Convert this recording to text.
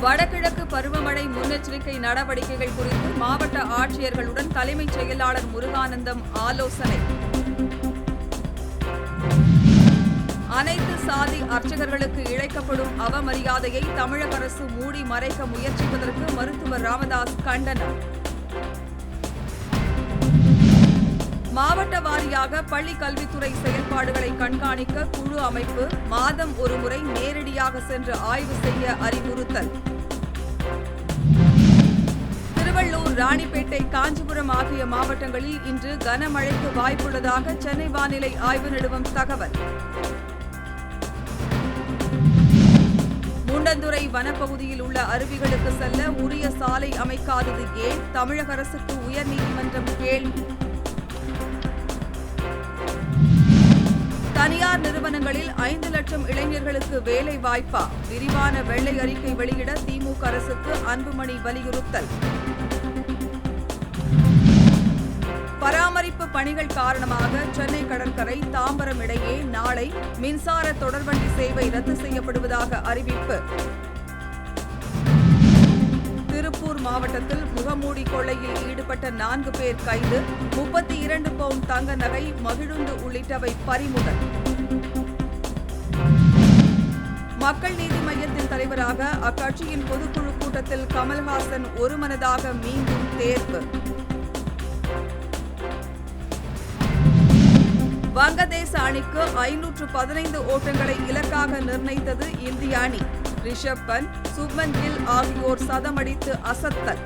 வடகிழக்கு பருவமழை முன்னெச்சரிக்கை நடவடிக்கைகள் குறித்து மாவட்ட ஆட்சியர்களுடன் தலைமைச் செயலாளர் முருகானந்தம் ஆலோசனை. அனைத்து சாதி அர்ச்சகர்களுக்கு இழைக்கப்படும் அவமரியாதையை தமிழக அரசு மூடி மறைக்க முயற்சிப்பதற்கு மருத்துவர் ராமதாஸ் கண்டனம். மாவட்ட வாரியாக பள்ளி கல்வித்துறை செயல்பாடுகளை கண்காணிக்க குழு அமைப்பு மாதம் ஒருமுறை நேரடியாக சென்று ஆய்வு செய்ய அறிவுறுத்தல். திருவள்ளூர் ராணிப்பேட்டை காஞ்சிபுரம் ஆகிய மாவட்டங்களில் இன்று கனமழைக்கு வாய்ப்புள்ளதாக சென்னை வானிலை ஆய்வு நிறுவனம் தகவல். முண்டந்துறை வனப்பகுதியில் உள்ள அருவிகளுக்கு செல்ல உரிய சாலை அமைக்காதது ஏன்? தமிழக அரசுக்கு உயர்நீதிமன்றம் கேள்வி. நிறுவனங்களில் ஐந்து லட்சம் இளைஞர்களுக்கு வேலை வாய்ப்பா? விரிவான வெள்ளை அறிக்கை வெளியிட திமுக அரசுக்கு அன்புமணி வலியுறுத்தல். பராமரிப்பு பணிகள் காரணமாக சென்னை கடற்கரை தாம்பரம் இடையே நாளை மின்சார தொடர்வண்டி சேவை ரத்து செய்யப்படுவதாக அறிவிப்பு. திருப்பூர் மாவட்டத்தில் முகமூடி கொள்ளையில் ஈடுபட்ட நான்கு பேர் கைது முப்பத்தி இரண்டு பவுன் தங்க நகை மகிழுந்து உள்ளிட்டவை பறிமுதல். மக்கள் நீதி மையத்தின் தலைவராக அக்கட்சியின் பொதுக்குழு கூட்டத்தில் கமல்ஹாசன் ஒருமனதாக மீண்டும் தேர்வு. வங்கதேச அணிக்கு ஐநூற்று பதினைந்து ஓட்டங்களை இலக்காக நிர்ணயித்தது இந்திய அணி. ரிஷப் பந்த் சுப்மன் கில் ஆகியோர் சதமடித்து அசத்தல்.